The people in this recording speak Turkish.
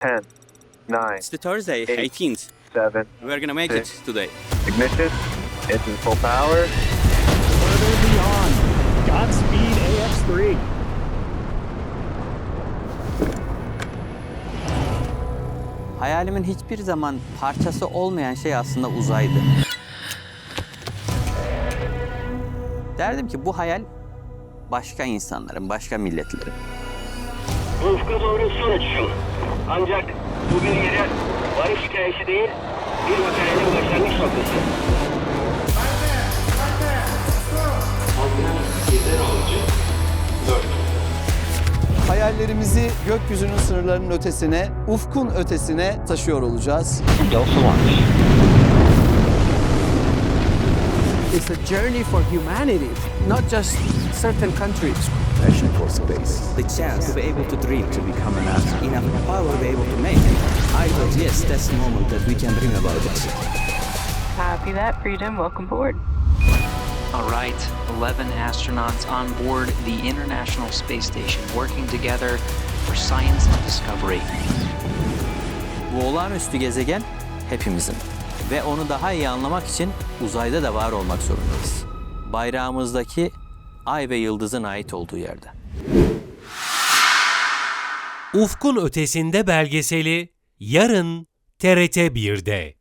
10, 9, It's the Thursday, Eight. 18th. 7, We're gonna make it today. ignition, engine full power. Further beyond. Godspeed AX3. Hayalimin hiçbir zaman parçası olmayan şey aslında uzaydı. Derdim ki bu hayal başka insanların, başka milletlerin. Ufka doğru son uçuşum. Ancak bu bir yere varış hikayesi değil, bir makalelerin başlangıç noktası. Hayallerimizi gökyüzünün sınırlarının ötesine, ufkun ötesine taşıyor olacağız. It's a journey for humanity, not just certain countries. The chance to be able to dream to become an astronaut, enough power to be able to make it. I thought, yes, that's the moment that we can dream about it. Copy that, Freedom. Welcome aboard. All right, 11 astronauts on board the International Space Station working together for science and discovery. Bu olağanüstü gezegen hepimizin. Ve onu daha iyi anlamak için uzayda da var olmak zorundayız. Bayrağımızdaki ay ve yıldızın ait olduğu yerde. Ufkun Ötesinde belgeseli yarın TRT 1'de.